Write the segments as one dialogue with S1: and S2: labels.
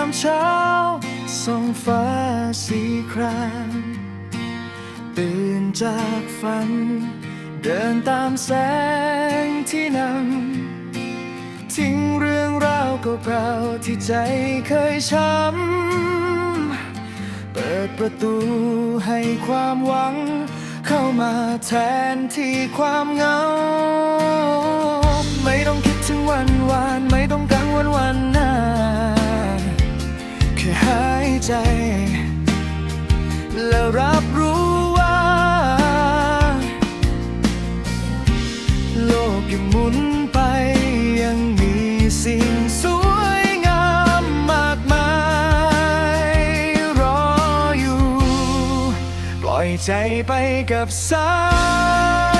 S1: ามเช้าส่องฟ้าสีครามตื่นจากฝัน เดินตามแสงที่นำทิ้งเรื่องราวเก่าๆที่ใจเคยช้ำ เปิดประตูให้ความหวัง เข้ามาแทนที่ความเหงา ใจ แล้วรับรู้ว่า โลกยังหมุนไปยังมีสิ่งสวยงามมากมาย รออยู่ ปล่อยใจไปกับสาย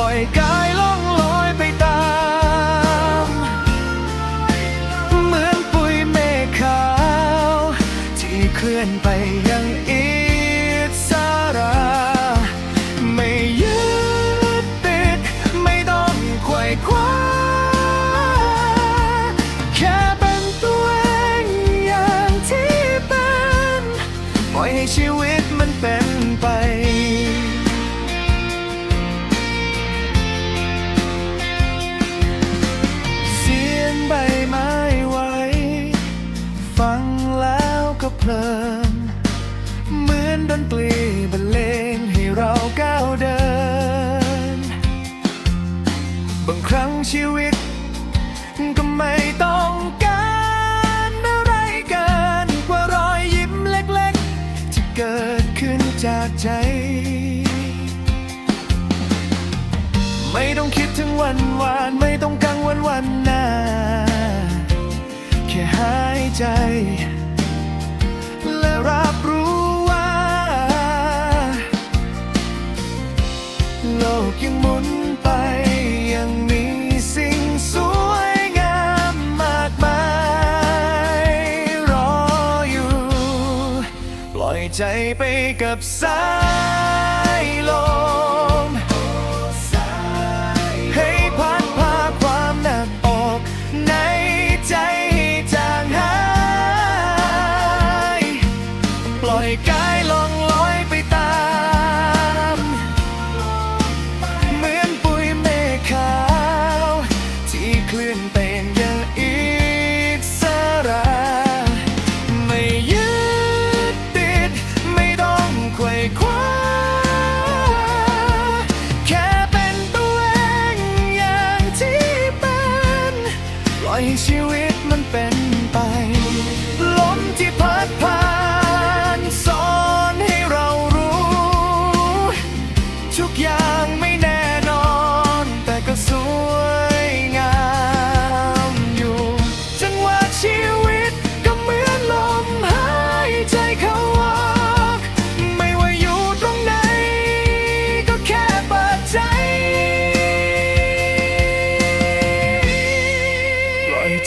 S1: ล่อยกายล่องลอยไปตาม เหมือนปุยเมฆขาว ที่เคลื่อนไปยังอิสระไม่ยึดติด ไม่ต้องไขว่คว้า แค่เป็นตัวเองอย่างที่เป็น ปล่อยให้ชีวิต เพลินเหมือนดนตรีบรรเลงให้เราก้าวเดิน บางครั้งชีวิต ก็ไม่ต้องการอะไรเกินกว่ารอยยิ้มเล็กๆ ที่เกิดขึ้นจากใจ ไม่ต้องคิดถึงวันวานไม่ต้องกังวลวันหน้าแค่หายใจ ใจไปกับสายลมให้พัดพาความหนักอกในใจจางหาย ปล่อยกัน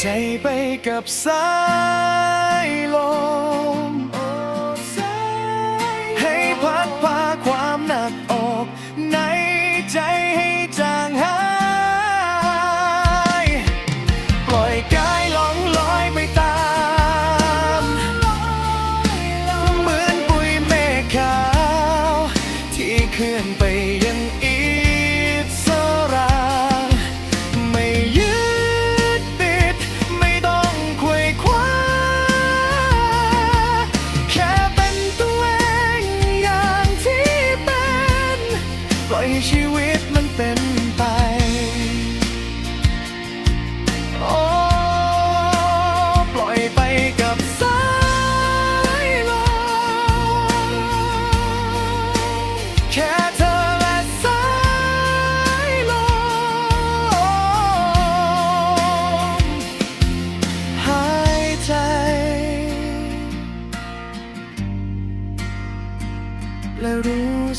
S1: ใจไปกับสายลม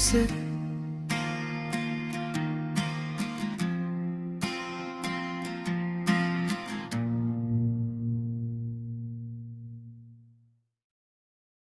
S1: said